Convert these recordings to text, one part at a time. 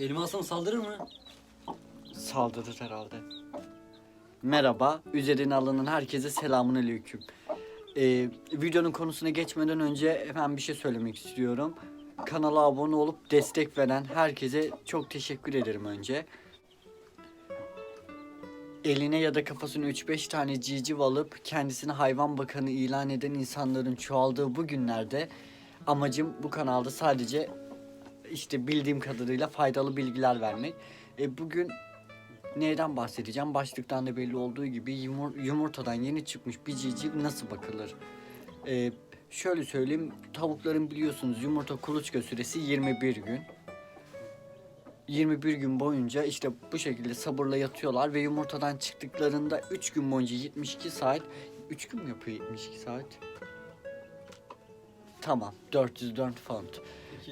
Elime alsam saldırır mı? Saldırır herhalde. Merhaba, üzerine alınan herkese selamun aleyküm. Ee, videonun konusuna geçmeden önce hemen bir şey söylemek istiyorum. Kanala abone olup destek veren herkese çok teşekkür ederim önce. Eline ya da kafasına 3-5 tane civciv alıp kendisini hayvan bakanı ilan eden insanların çoğaldığı bu günlerde amacım bu kanalda sadece işte bildiğim kadarıyla faydalı bilgiler vermek. E, bugün neyden bahsedeceğim? Başlıktan da belli olduğu gibi yumur- yumurtadan yeni çıkmış bir civciv nasıl bakılır? E, şöyle söyleyeyim, tavukların biliyorsunuz yumurta kuluçka süresi 21 gün. 21 gün boyunca işte bu şekilde sabırla yatıyorlar ve yumurtadan çıktıklarında 3 gün boyunca 72 saat 3 gün mü yapıyor 72 saat? Tamam 404 pound.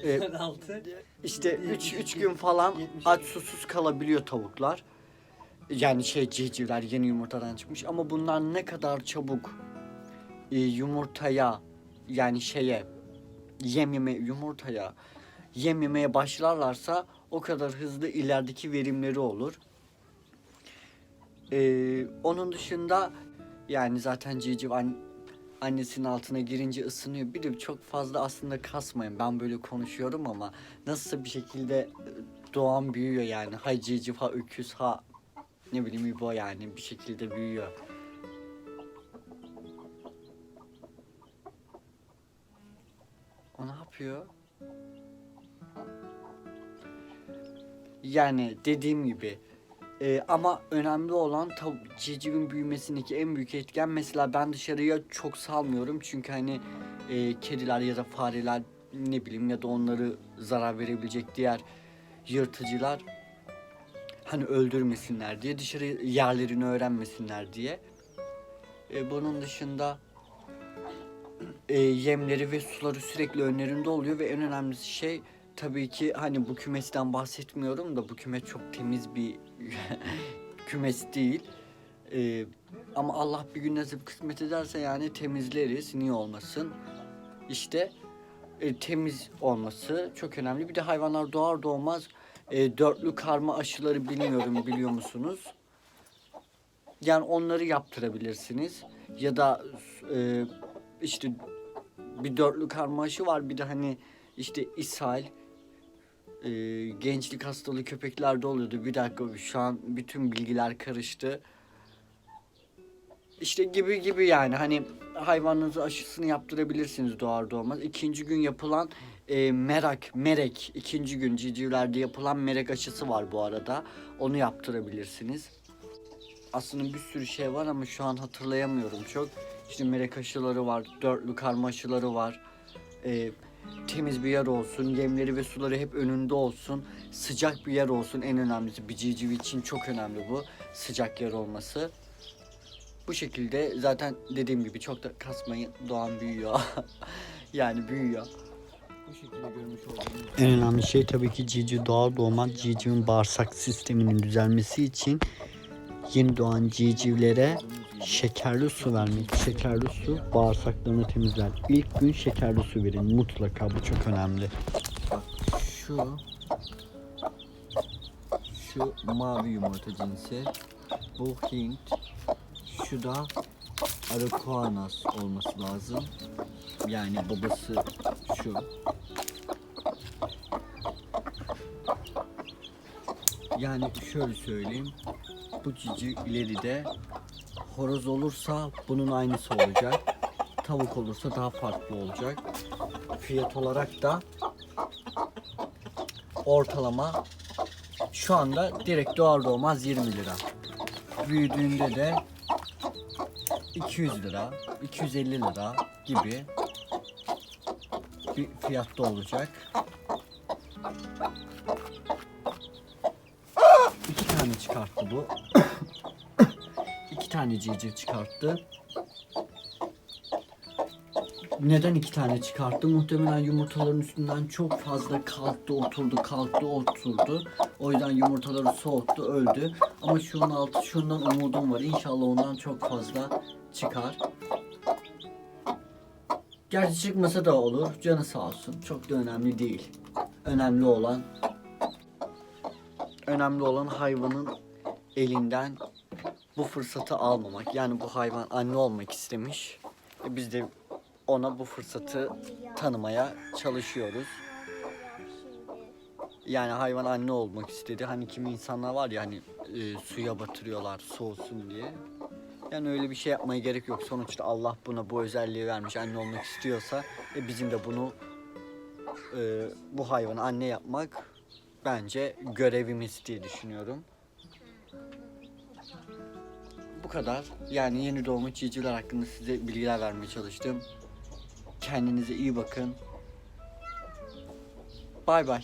Ee, 6. İşte 3 3 gün falan aç susuz kalabiliyor tavuklar. Yani şey civcivler yeni yumurtadan çıkmış ama bunlar ne kadar çabuk e, yumurtaya yani şeye yem yeme yumurtaya yem yemeye başlarlarsa o kadar hızlı ilerideki verimleri olur. Ee, onun dışında yani zaten civciv an- annesinin altına girince ısınıyor. Bir de çok fazla aslında kasmayın. Ben böyle konuşuyorum ama nasılsa bir şekilde e, doğan büyüyor yani. Ha civciv ha öküz ha ne bileyim İbo yani bir şekilde büyüyor. O ne yapıyor? Yani dediğim gibi e, ama önemli olan civcivin büyümesindeki en büyük etken mesela ben dışarıya çok salmıyorum çünkü hani e, kediler ya da fareler ne bileyim ya da onları zarar verebilecek diğer yırtıcılar hani öldürmesinler diye dışarı yerlerini öğrenmesinler diye. E, bunun dışında e, yemleri ve suları sürekli önlerinde oluyor ve en önemlisi şey tabii ki hani bu kümesten bahsetmiyorum da bu kümes çok temiz bir kümes değil. E, ama Allah bir gün nasip kısmet ederse yani temizleriz niye olmasın. İşte e, temiz olması çok önemli. Bir de hayvanlar doğar doğmaz e, dörtlü karma aşıları bilmiyorum biliyor musunuz? Yani onları yaptırabilirsiniz. Ya da e, işte bir dörtlü karma aşı var. Bir de hani işte ishal, e, gençlik hastalığı köpeklerde oluyordu. Bir dakika şu an bütün bilgiler karıştı. İşte gibi gibi yani hani hayvanınızın aşısını yaptırabilirsiniz doğar doğmaz. İkinci gün yapılan e, merak, merek ikinci gün civcivlerde yapılan merek aşısı var bu arada. Onu yaptırabilirsiniz. Aslında bir sürü şey var ama şu an hatırlayamıyorum çok. İşte merek aşıları var, dörtlü karma aşıları var. E, temiz bir yer olsun, yemleri ve suları hep önünde olsun. Sıcak bir yer olsun en önemlisi. Bir civciv için çok önemli bu. Sıcak yer olması. Bu şekilde zaten dediğim gibi çok da kasmayın doğan büyüyor. yani büyüyor. Bu şekilde görmüş En önemli şey tabii ki civciv doğar doğmaz civcivin bağırsak sisteminin düzelmesi için yeni doğan civcivlere şekerli su vermek. Şekerli su bağırsaklarını temizler. İlk gün şekerli su verin mutlaka bu çok önemli. Bak şu şu mavi yumurta cinsi bu Hint şu da Arakuanas olması lazım. Yani babası şu. Yani şöyle söyleyeyim. Bu cici ileride horoz olursa bunun aynısı olacak. Tavuk olursa daha farklı olacak. Fiyat olarak da ortalama şu anda direkt doğar doğmaz 20 lira. Büyüdüğünde de 200 lira, 250 lira gibi bir fiyatta olacak. İki tane çıkarttı bu. Tane civciv çıkarttı. Neden iki tane çıkarttı? Muhtemelen yumurtaların üstünden çok fazla kalktı, oturdu, kalktı, oturdu. O yüzden yumurtaları soğuttu, öldü. Ama şunun altı, şundan umudum var. İnşallah ondan çok fazla çıkar. Gerçi çıkmasa da olur. Canı sağ olsun. Çok da önemli değil. Önemli olan önemli olan hayvanın elinden bu fırsatı almamak. Yani bu hayvan anne olmak istemiş. E biz de ona bu fırsatı tanımaya çalışıyoruz. Yani hayvan anne olmak istedi. Hani kimi insanlar var ya hani e, suya batırıyorlar soğusun diye. Yani öyle bir şey yapmaya gerek yok. Sonuçta Allah buna bu özelliği vermiş. Anne olmak istiyorsa e, bizim de bunu e, bu hayvanı anne yapmak bence görevimiz diye düşünüyorum. Bu kadar. Yani yeni doğmuş civcivler hakkında size bilgiler vermeye çalıştım. Kendinize iyi bakın. Bay bay.